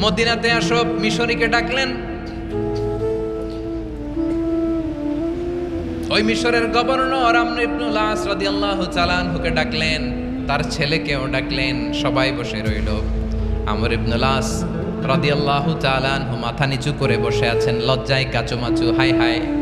মদিনাতে আসব মিশরীকে ডাকলেন। ওই মিশরের গভর্নর আস চালানহুকে ডাকলেন, তার ছেলেকেও ডাকলেন, সবাই বসে রইল। আমর ইবনুল আস রাদিয়াল্লাহু চালানহু মাথা নিচু করে বসে আছেন, লজ্জায় কাচুমাচু, হাই হাই।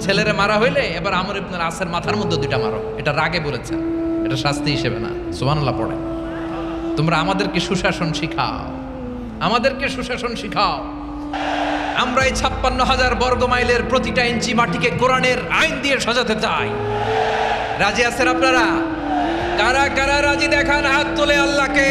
ছেলেরে মারা হইলে এবার আমর ইবনুল আসের মাথার মধ্যে দুইটা মারো। এটা রাগে বলেছেন, এটা শাস্তি হিসেবে না। সুবহানাল্লাহ পড়ে তোমরা আমাদেরকে সুশাসন শিখাও। আমাদেরকে সুশাসন শিখাও। আমরা এই ছাপ্পান্ন হাজার বর্গ মাইলের প্রতিটা ইঞ্চি মাটিকে কোরআনের আইন দিয়ে সাজাতে চাই। রাজি আছেন আপনারা? কারা কারা রাজি? দেখান হাত তোলে আল্লাহকে।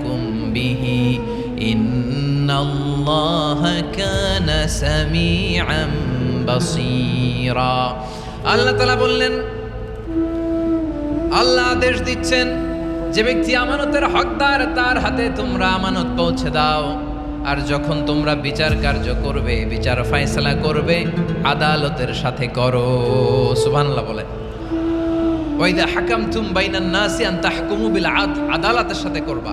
به إن الله كان سميعا بصيرا আল্লাহ তালা বললেন আল্লাহ আদেশ দিচ্ছেন যে ব্যক্তি আমানতের হকদার তার হাতে তোমরা আমানত পৌঁছে দাও আর যখন তোমরা বিচার কার্য করবে বিচার ফাইসলা করবে আদালতের সাথে করো সুবহানাল্লাহ বলে ওইদা হাকাম তুম বাইনান নাসি আন তাহকুমু বিল আদ আদালতের সাথে করবা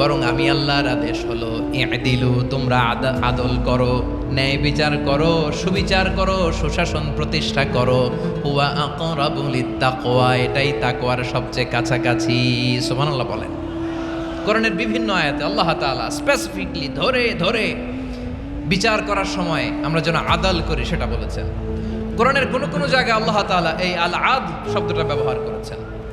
বরং আমি আল্লাহর আদেশ হলো দিলু তোমরা আদ- আদল করো, ন্যায় বিচার করো, সুবিচার করো, সুশাসন প্রতিষ্ঠা করো। হুয়া আকরাবুল তাকওয়া এটাই তাকওয়ার সবচেয়ে কাছাকাছি। সুবহানাল্লাহ বলেন। কোরআনের বিভিন্ন আয়াতে আল্লাহ তাআলা স্পেসিফিকলি ধরে ধরে বিচার করার সময় আমরা যেন আদাল করি সেটা বলেছেন। কোরআনের কোনো কোনো জায়গায় আল্লাহ তাআলা এই আল আদ শব্দটা ব্যবহার করেছেন।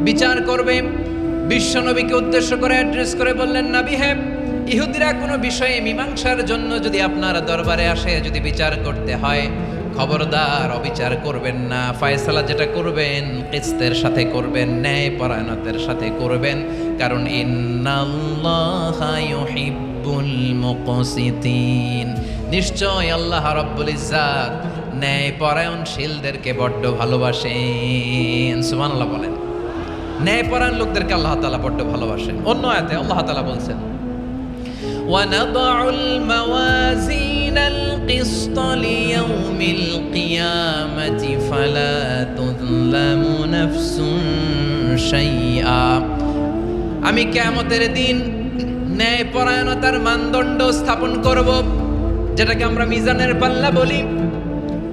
বিচার করবে। বিশ্বনবীকে উদ্দেশ্য করে অ্যাড্রেস করে বললেন, নবী হে, ইহুদিরা কোনো বিষয়ে মীমাংসার জন্য যদি আপনার দরবারে আসে, যদি বিচার করতে হয়, খবরদার অবিচার করবেন না। ফায়সালা যেটা করবেন, কিস্তের সাথে করবেন, ন্যায় পরায়ণতের সাথে করবেন। কারণ নিশ্চয় আল্লাহ রাব্বুল ইজ্জাত ন্যায় পরায়ণশীলদেরকে বড্ড ভালোবাসেন। সুবহানাল্লাহ বলেন। ন্যায় পরায়ণ লোকদেরকে আল্লাহ তাআলা বড্ড ভালোবাসেন অন্য আয়াতে আল্লাহ তাআলা বলছেন ونضع الموازين القسط ليوم القيامة فلا تظلم نفس شيئا আমি কেয়ামতের দিন ন্যায় পরায়ণতার মানদণ্ড স্থাপন করব যেটাকে আমরা মিজানের পাল্লা বলি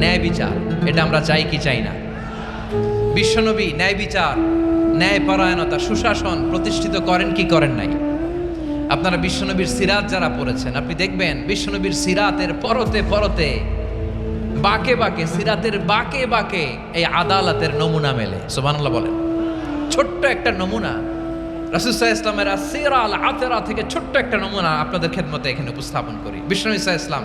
ন্যায় বিচার, এটা আমরা চাই কি চাই না? বিশ্বনবী ন্যায় বিচার, ন্যায় পরায়ণতা, সুশাসন প্রতিষ্ঠিত করেন কি করেন নাই? আপনারা বিশ্বনবীর সিরাত যারা পড়েছেন, আপনি দেখবেন বিশ্বনবীর সিরাতের পরতে পরতে, বাকে বাকে, সিরাতের বাকে বাকে এই আদালতের নমুনা মেলে। সুবহানাল্লাহ বলেন। ছোট্ট একটা নমুনা রাসুসাহ ইসলামের সিরা আল আতেরা থেকে ছোট্ট একটা নমুনা আপনাদের খেদমতে এখানে উপস্থাপন করি। বিষ্ণু ইসা ইসলাম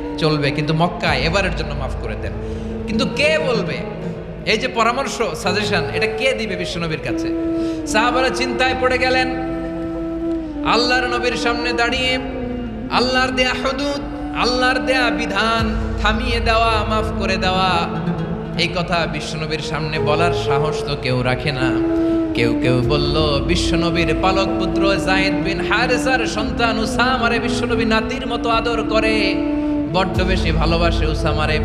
চলবে, কিন্তু মক্কায় এবারের জন্য মাফ করে দেন। কিন্তু কে বলবে? এই যে পরামর্শ সাজেশন এটা কে দিবে বিশ্বনবীর কাছে? সাহাবারা চিন্তায় পড়ে গেলেন, আল্লাহর নবীর সামনে দাঁড়িয়ে, আল্লাহর দেয়া হদুদ, আল্লাহর দেয়া বিধান থামিয়ে দেওয়া, মাফ করে দেওয়া, এই কথা বিশ্বনবীর সামনে বলার সাহস তো কেউ রাখে না। কেউ কেউ বলল, বিশ্বনবীর পালক পুত্র জায়েদ বিন হারেসার সন্তান উসামারে বিশ্বনবী নাতির মতো আদর করে। বড্ড বেশি ভালোবাসে উসামারে।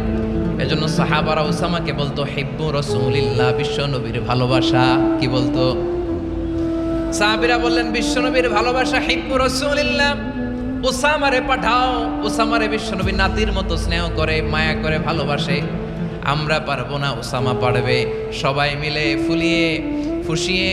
এজন্য সাহাবারা উসামাকে বলতো, হিব্বু রসুলিল্লাহ বিশ্বনবীর ভালোবাসা। কি বলতো? সাহাবিরা বললেন বিশ্বনবীর ভালোবাসা, হিব্বু রসুলিল্লাহ। ওসামারে পাঠাও ওসামারে বিশ্বনবী নাতির মতো স্নেহ করে, মায়া করে ভালোবাসে। আমরা পারব না ওসামা পারবে। সবাই মিলে ফুলিয়ে, ফুসিয়ে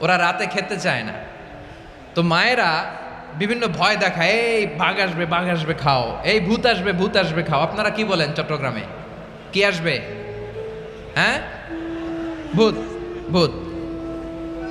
ওরা রাতে খেতে চায় না। তো মায়েরা বিভিন্ন ভয় দেখায়, এই বাঘ আসবে বাঘ আসবে, খাও। এই ভূত আসবে ভূত আসবে, খাও। আপনারা কি বলেন চট্টগ্রামে? কি আসবে? হ্যাঁ? ভূত ভূত।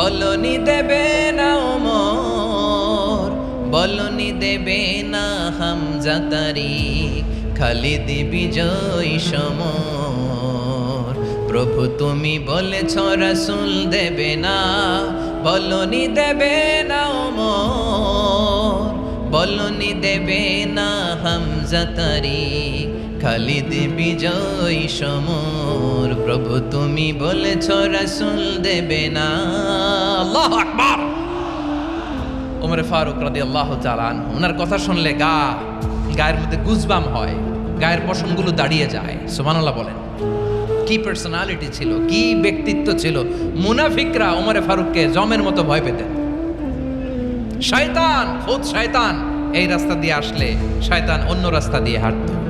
বলনি দেবে না ওমর, বলনি দেবে না হামজা তারিক, খালিদ বিজয় সমর। প্রভু তুমি বলেছ, রাসুল দেবে না, বলনি দেবে না ওমর, বলনি দেবে না হামজা তারিক খালিদ বিজয় সমর। প্রভু, তুমি বলেছ, রাসুল দেবে না। আল্লাহু আকবার। ওমরে ফারুক রাদি আল্লাহ চালান ওনার কথা শুনলে গা, গায়ের মধ্যে গুজবাম হয়, গায়ের পশমগুলো দাঁড়িয়ে যায়। সুবহানাল্লাহ বলেন। কি পার্সোনালিটি ছিল, কি ব্যক্তিত্ব ছিল? মুনাফিকরা ওমরে ফারুককে জমের মতো ভয় পেতেন। শয়তান খুদ শয়তান, এই রাস্তা দিয়ে আসলে শয়তান অন্য রাস্তা দিয়ে হাঁটত।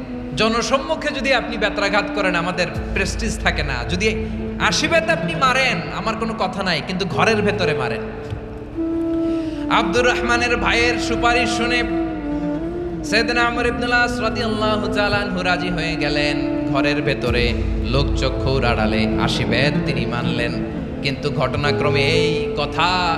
জনসম্মুখে যদি আপনি ব্যত্রাঘাত করেন, আমাদের প্রেস্টিজ থাকে না। যদি আশীর্বাদ আপনি মারেন, আমার কোনো কথা নাই, কিন্তু ঘরের ভেতরে মারেন। আব্দুর রহমানের ভাইয়ের সুপারিশ শুনে তাআলা আনহু রাজি হয়ে গেলেন। ঘরের ভেতরে লোক চক্ষুর আড়ালে আশীর্বাদ তিনি মানলেন। কিন্তু ঘটনাক্রমে এই কথা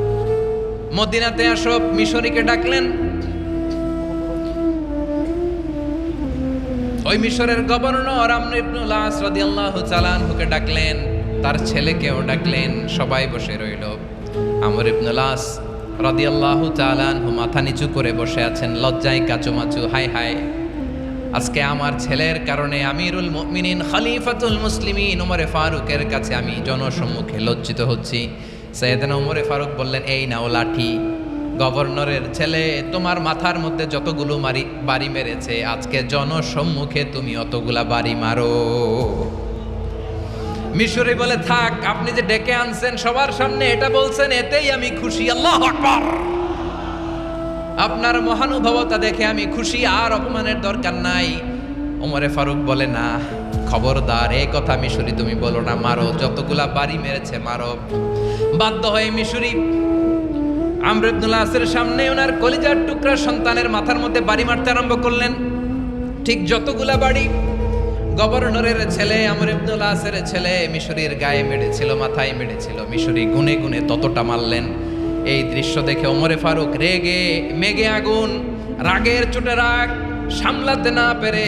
মদিনাতে আসব মিশরিকে ডাকলেন। ওই মিশরের গভর্নর আমর ইবনুল আস রাদিয়াল্লাহু চালানহুকে ডাকলেন, তার ছেলেকেও ডাকলেন, সবাই বসে রইল। আমর ইবনুল আস রাদিয়াল্লাহু চালানহু মাথা নিচু করে বসে আছেন, লজ্জায় কাচুমাচু হাই হাই আজকে আমার ছেলের কারণে আমিরুল মুমিনিন, খলিফাতুল মুসলিমিন উমরে ফারুকের কাছে আমি জনসম্মুখে লজ্জিত হচ্ছি। সৈয়দনা উমরে ফারুক বললেন, এই নাও লাঠি। গভর্নরের ছেলে, তোমার মাথার মধ্যে যতগুলো মারি, বাড়ি মেরেছে, আজকে জনসম্মুখে তুমি অতগুলা বাড়ি মারো। মিশরি বলে, থাক, আপনি যে ডেকে আনছেন, সবার সামনে এটা বলছেন, এতেই আমি খুশি, আল্লাহ আকবার। আপনার মহানুভবতা দেখে আমি খুশি, আর অপমানের দরকার নাই। ওমরে ফারুক বলে, না খবরদার, এই কথা মিশরি তুমি বলো না, মারো। যতগুলা বাড়ি মেরেছে, মারো। বাধ্য হয়ে মিশরি আমর আসের সামনে ওনার কলিজার টুকরা সন্তানের মাথার মধ্যে বাড়ি মারতে আরম্ভ করলেন। ঠিক যতগুলা বাড়ি গভর্নরের ছেলে, আমর ইবনুল ছেলে মিশরীর গায়ে মেরেছিল, মাথায় মেরেছিল। মিশরি গুনে গুনে ততটা মারলেন। এই দৃশ্য দেখে ওমরে ফারুক রেগে, মেগে আগুন, রাগের চোটে রাগ সামলাতে না পেরে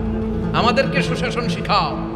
আমাদেরকে সুশাসন শিখাও।